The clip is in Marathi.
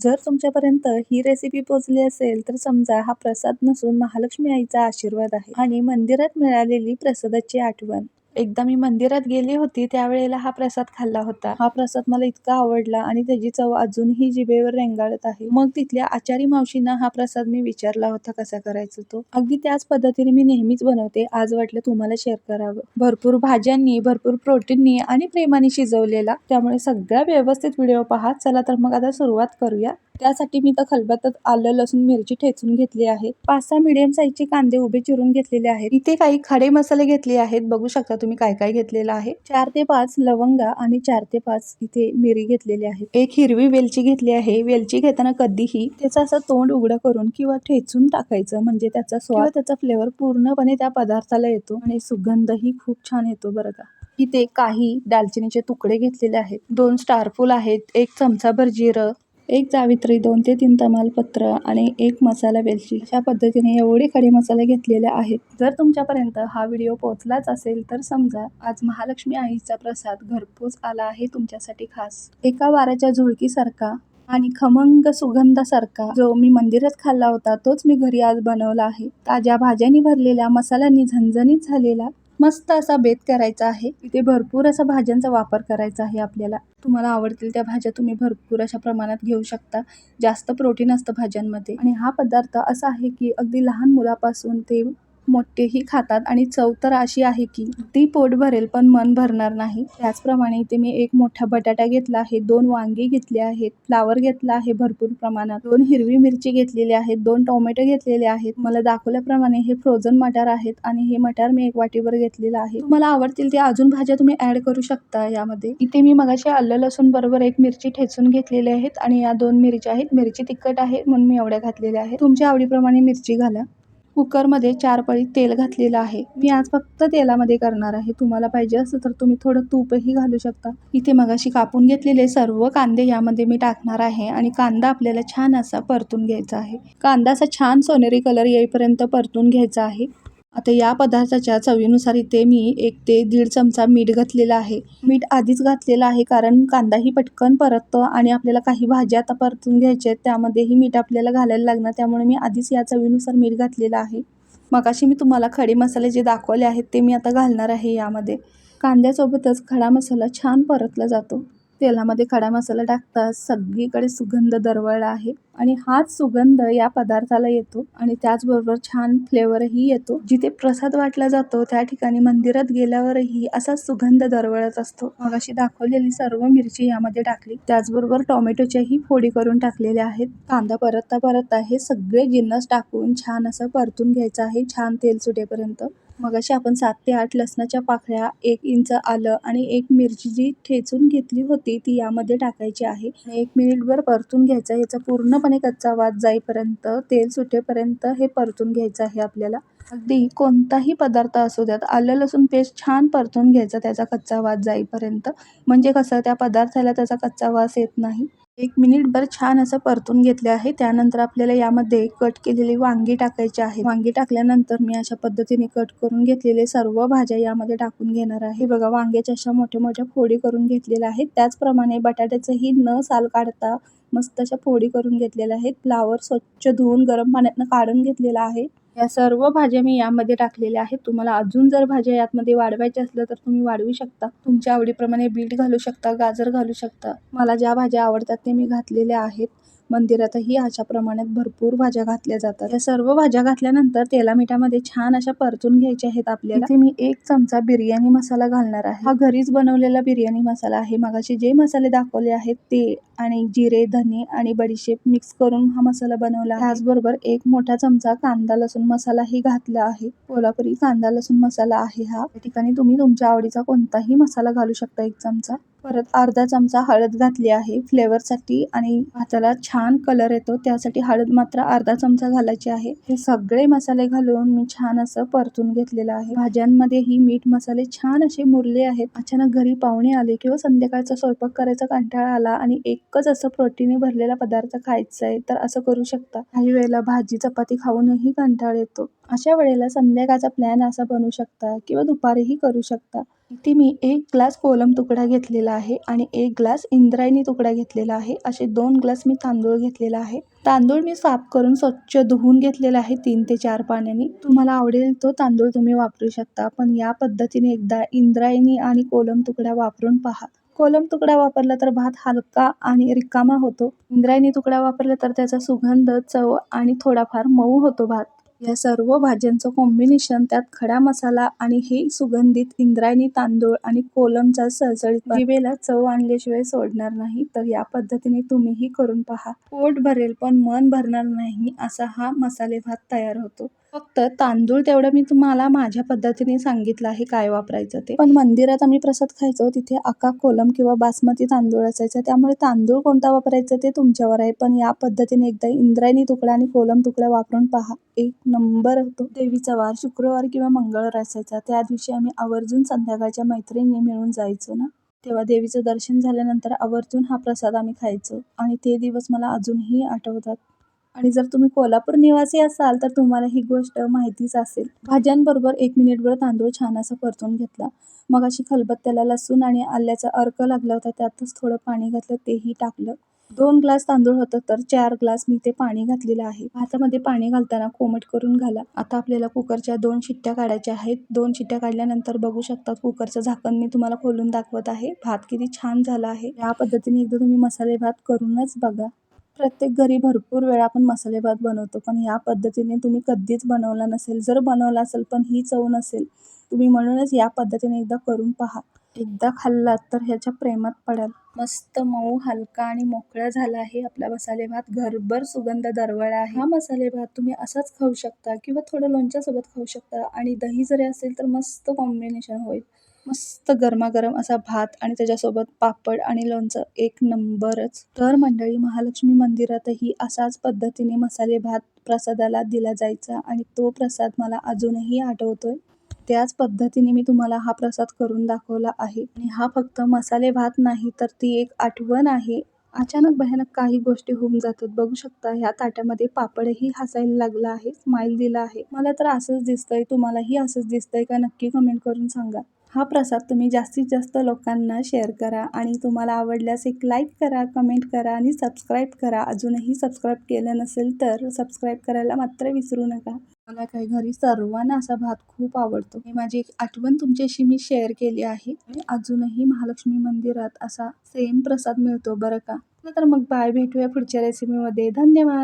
जर तुमच्यापर्यंत ही रेसिपी पोहोचली असेल तर समजा हा प्रसाद नसून महालक्ष्मी आईचा आशीर्वाद आहे आणि मंदिरात मिळालेली प्रसादाची आठवण. एकदा मी मंदिरात गेली होती त्यावेळेला हा प्रसाद खाल्ला होता. हा प्रसाद मला इतका आवडला आणि त्याची चव अजूनही जिभेवर रेंगाळत आहे. मग तिथल्या आचारी मावशींना हा प्रसाद मी विचारला होता कसा करायचा तो? अगदी त्याच पद्धतीने मी नेहमीच बनवते. आज वाटलं तुम्हाला शेअर करावं. भरपूर भाज्यांनी भरपूर प्रोटीननी आणि प्रेमाने शिजवलेला. त्यामुळे सगळ्या व्यवस्थित व्हिडिओ पहा. चला तर मग आता सुरुवात करूया. त्यासाठी मी तर खलबत्तात आलं लसूण मिरची ठेचून घेतली आहे. पाच सहा मिडियम साईजचे कांदे उभे चिरून घेतलेले आहेत. इथे काही खडे मसाले घेतले आहेत. बघू शकता तुम्ही काय काय घेतलेलं आहे. चार ते पाच लवंगा आणि चार ते पाच इथे मिरी घेतलेली आहे. एक हिरवी वेलची घेतली आहे. वेलची घेताना कधीही त्याचं असं तोंड उघडं करून किंवा ठेचून टाकायचं. म्हणजे त्याचा स्वाद त्याचा फ्लेवर पूर्णपणे त्या पदार्थाला येतो आणि सुगंधही खूप छान येतो बरं का. इथे काही दालचिनीचे तुकडे घेतलेले आहेत. दोन स्टारफुल आहेत. एक चमचाभर जिरं एक जावित्री दोन ते तीन तमालपत्र आणि एक मसाला वेलची. अशा पद्धतीने एवढे खडे मसाले घेतलेले आहेत. जर तुमच्यापर्यंत हा व्हिडिओ पोहोचलाच असेल तर समजा आज महालक्ष्मी आईचा प्रसाद घरपोच आला आहे तुमच्यासाठी खास. एका वाराच्या झुळकीसारखा आणि खमंग सुगंधासारखा जो मी मंदिरात खाल्ला होता तोच मी घरी आज बनवला आहे. ताज्या भाज्यांनी भरलेल्या मसाल्यांनी झणझणीत झालेला मस्त असा बेत करायचा आहे. इथे भरपूर असा भाज्यांचा वापर करायचा आहे आपल्याला. तुम्हाला आवडतील त्या भाज्या तुम्ही भरपूर अशा प्रमाणात घेऊ शकता. जास्त प्रोटीन असतं भाज्यांमध्ये. आणि हा पदार्थ असा आहे की अगदी लहान मुलापासून ते मोठेही खातात आणि चव तर अशी आहे की ती पोट भरेल पण मन भरणार नाही. त्याचप्रमाणे इथे मी एक मोठा बटाटा घेतला आहे दोन वांगी घेतले आहेत फ्लावर घेतला आहे भरपूर प्रमाणात दोन हिरवी मिरची घेतलेली आहेत दोन टोमॅटो घेतलेले आहेत. मला दाखवल्याप्रमाणे हे फ्रोझन मटार आहेत आणि हे मटार मी एक वाटीवर घेतलेलं आहे. मला आवडतील ते अजून भाज्या तुम्ही ऍड करू शकता यामध्ये. इथे मी मगाशी आलं लसूण बरोबर एक मिरची ठेचून घेतलेली आहेत आणि या दोन मिरच्या आहेत. मिरची तिखट आहे म्हणून मी एवढ्या घातलेल्या आहेत. तुमच्या आवडीप्रमाणे मिरची घाला. कुकरमध्ये चार पळी तेल घातलेलं आहे. मी आज फक्त तेलामध्ये करणार आहे. तुम्हाला पाहिजे असं तर तुम्ही थोडं तूपही घालू शकता. इथे मगाशी कापून घेतलेले सर्व कांदे यामध्ये मी टाकणार आहे आणि कांदा आपल्याला छान असा परतून घ्यायचा आहे. कांदा असा छान सोनेरी कलर येईपर्यंत परतून घ्यायचा आहे. आता या पदार्थाच्या चवीनुसार इथे मी एक ते दीड चमचा मीठ घातलेला आहे. मीठ आधीच घातलेलं आहे कारण कांदाही पटकन परततो आणि आपल्याला काही भाज्या आता परतून घ्यायच्या आहेत त्यामध्येही मीठ आपल्याला घालायला लागणार त्यामुळे मी आधीच या चवीनुसार मीठ घातलेलं आहे. मगाशी मी तुम्हाला खडे मसाले जे दाखवले आहेत ते मी आता घालणार आहे यामध्ये. कांद्यासोबतच खडा मसाला छान परतला जातो. तेलामध्ये खडा मसाला टाकतात सगळीकडे सुगंध दरवळला आहे. आणि हाच सुगंध या पदार्थाला येतो आणि त्याचबरोबर छान फ्लेवरही येतो. जिथे प्रसाद वाटला जातो त्या ठिकाणी मंदिरात गेल्यावरही असा सुगंध दरवळत असतो. मग अशी दाखवलेली सर्व मिरची यामध्ये टाकली. त्याचबरोबर टोमॅटोच्याही फोडी करून टाकलेल्या आहेत. कांदा परतता परतता हे सगळे जिन्नस टाकून छान असं परतून घ्यायचं आहे. छान तेल सुटेपर्यंत. मगाशी आपण सात ते आठ लसणाच्या पाकळ्या एक इंच आलं आणि एक मिरची जी ठेचून घेतली होती ती यामध्ये टाकायची आहे. एक मिनिटभर परतून घ्यायचं याचा पूर्णपणे कच्चा वाद जाईपर्यंत तेल सुटेपर्यंत हे परतून घ्यायचं आहे आपल्याला. अगदी कोणताही पदार्थ असू द्यात आलं लसूण पेस्ट छान परतून घ्यायचा त्याचा कच्चा वास जाईपर्यंत. म्हणजे कसं त्या पदार्थाला त्याचा कच्चा वास येत नाही. एक मिनिटभर छान असं परतून घेतले आहे. त्यानंतर आपल्याला यामध्ये कट केलेली वांगी टाकायची आहे. वांगी टाकल्यानंतर मी अशा पद्धतीने कट करून घेतलेले सर्व भाज्या यामध्ये टाकून घेणार आहे. बघा वांग्याच्या अशा मोठ्या मोठ्या फोडी करून घेतलेल्या आहेत. त्याचप्रमाणे बटाट्याचंही न साल काढता मस्त अशा फोडी करून घेतलेल्या आहेत. फ्लावर स्वच्छ धुवून गरम पाण्यातनं काढून घेतलेला आहे. या सर्व भाज्या मी यामध्ये टाकलेल्या आहेत. तुम्हाला अजून जर भाज्या यातमध्ये वाढवायच्या असल्या तर तुम्ही वाढवू शकता. तुमच्या आवडीप्रमाणे बीट घालू शकता गाजर घालू शकता. मला ज्या भाज्या आवडतात ते मी घातलेल्या आहेत. मंदिरातही अशा प्रमाणात भरपूर भाज्या घातल्या जातात. या सर्व भाज्या घातल्यानंतर तेला मिठामध्ये छान अशा परतून घ्यायच्या आहेत आपल्याला. इथे मी एक चमचा बिर्याणी मसाला घालणार आहे. हा घरीच बनवलेला बिर्याणी मसाला आहे. मगाशी जे मसाले दाखवले आहेत ते आणि जिरे धने आणि बडीशेप मिक्स करून हा मसाला बनवला त्याचबरोबर एक मोठा चमचा कांदा लसूण मसालाही घातला आहे. कोल्हापुरी कांदा लसूण मसाला आहे हा. ठिकाणी तुम्ही तुमच्या आवडीचा कोणताही मसाला घालू शकता एक चमचा. परत अर्धा चमचा हळद घातली आहे फ्लेवरसाठी आणि भाताला छान कलर येतो त्यासाठी हळद मात्र अर्धा चमचा घालायची आहे. हे सगळे मसाले घालून मी छान असं परतून घेतलेलं आहे. भाज्यांमध्येही मीठ मसाले छान असे मुरले आहेत. अचानक घरी पाहुणे आले किंवा संध्याकाळचा स्वयंपाक करायचा कंटाळा आला आणि एकच असं प्रोटीने भरलेला पदार्थ खायचा आहे तर असं करू शकता. काही वेळेला भाजी चपाती खाऊनही कंटाळ येतो. अशा वेळेला संध्याकाळचा प्लॅन असा बनवू शकता किंवा दुपारीही करू शकता. इथे मी एक ग्लास कोलम तुकडा घेतलेला आहे आणि एक ग्लास इंद्रायणी तुकडा घेतलेला आहे. असे दोन ग्लास मी तांदूळ घेतलेला आहे. तांदूळ मी साफ करून स्वच्छ धुवून घेतलेला आहे तीन ते चार पाण्याने. तुम्हाला आवडेल तो तांदूळ तुम्ही वापरू शकता पण या पद्धतीने एकदा इंद्रायणी आणि कोलम तुकडा वापरून पहा. कोलम तुकडा वापरला तर भात हलका आणि रिकामा होतो. इंद्रायणी तुकडा वापरला तर त्याचा सुगंध चव आणि थोडाफार मऊ होतो भात. या सर्व भाज्यांचं कॉम्बिनेशन त्यात खडा मसाला आणि हे सुगंधित इंद्रायणी तांदूळ आणि कोलमचा सळसळीत जिभेला चव आणल्याशिवाय सोडणार नाही. तर या पद्धतीने तुम्हीही करून पहा. पोट भरेल पण मन भरणार नाही असा हा मसाले भात तयार होतो. फक्त तांदूळ तेवढं मी तुम्हाला माझ्या पद्धतीने सांगितलं आहे काय वापरायचं ते. पण मंदिरात आम्ही प्रसाद खायचो तिथे अका कोलम किंवा बासमती तांदूळ असायचा. त्यामुळे तांदूळ कोणता वापरायचा ते तुमच्यावर आहे. पण या पद्धतीने एकदा इंद्रायणी तुकडा आणि कोलम तुकडा वापरून पहा. एक नंबर होतो. देवीचा वार शुक्रवार किंवा मंगळवार असायचा. त्या दिवशी आम्ही आवर्जून संध्याकाळच्या मैत्रिणी मिळून जायचो ना. तेव्हा देवीचं दर्शन झाल्यानंतर आवर्जून हा प्रसाद आम्ही खायचो. आणि ते दिवस मला अजूनही आठवतात. आणि जर तुम्ही कोल्हापूर निवासी असाल तर तुम्हाला ही गोष्ट माहितीच असेल. भाज्यांबरोबर एक मिनिटभर तांदूळ छान असा परतून घेतला. मग अशी खलबत्त्याला लसूण आणि आल्याचा अर्क लागला होता त्यातच थोडं पाणी घातलं तेही टाकलं. दोन ग्लास तांदूळ होतं तर चार ग्लास मी ते पाणी घातलेलं आहे. भातामध्ये पाणी घालताना कोमट करून घाला. आता आपल्याला कुकरच्या दोन शिट्ट्या काढायच्या आहेत. दोन शिट्ट्या काढल्यानंतर बघू शकतात कुकरचं झाकण मी तुम्हाला खोलून दाखवत आहे. भात किती छान झाला आहे. या पद्धतीने एकदा तुम्ही मसाले भात करूनच बघा. प्रत्येक घरी भरपूर वेळा आपण मसाले भात बनवतो पण या पद्धतीने तुम्ही कधीच बनवला नसेल जर बनवला असेल पण ही चव नसेल तुम्ही म्हणूनच या पद्धतीने एकदा करून पहा. एकदा खाल्लात तर ह्याच्या प्रेमात पडाल. मस्त मऊ हलका आणि मोकळा झाला आहे आपला मसाले भात. घरभर सुगंध दरवळा आहे. हा मसाले भात तुम्ही असाच खाऊ शकता किंवा थोडं लोणच्यासोबत खाऊ शकता आणि दही जरी असेल तर मस्त कॉम्बिनेशन होईल. मस्त गरमागरम असा भात आणि त्याच्यासोबत पापड आणि लोणचं एक नंबरच. तर मंडळी महालक्ष्मी मंदिरातही असाच पद्धतीने मसाले भात प्रसादाला दिला जायचा आणि तो प्रसाद मला अजूनही आठवतोय. त्याच पद्धतीने मी तुम्हाला हा प्रसाद करून दाखवला आहे. आणि हा फक्त मसाले भात नाही तर ती एक आठवण आहे. अचानक भयानक काही गोष्टी होऊन जातात. बघू शकता ह्या ताट्यामध्ये पापडही हसायला लागला आहे स्माईल दिला आहे. मला तर असंच दिसतंय. तुम्हालाही असंच दिसतंय का? नक्की कमेंट करून सांगा. हा प्रसाद तुम्ही जास्तीत जास्त लोकांना शेअर करा आणि तुम्हाला आवडल्यास एक लाईक करा कमेंट करा आणि सबस्क्राईब करा. अजूनही सबस्क्राईब केलं नसेल तर सबस्क्राईब करायला मात्र विसरू नका. मला काही घरी सर्वांना असा भात खूप आवडतो. ही माझी एक आठवण तुमच्याशी मी शेअर केली आहे. अजूनही महालक्ष्मी मंदिरात असा सेम प्रसाद मिळतो बरं का? तर मग बाय भेटूया पुढच्या रेसिपीमध्ये धन्यवाद!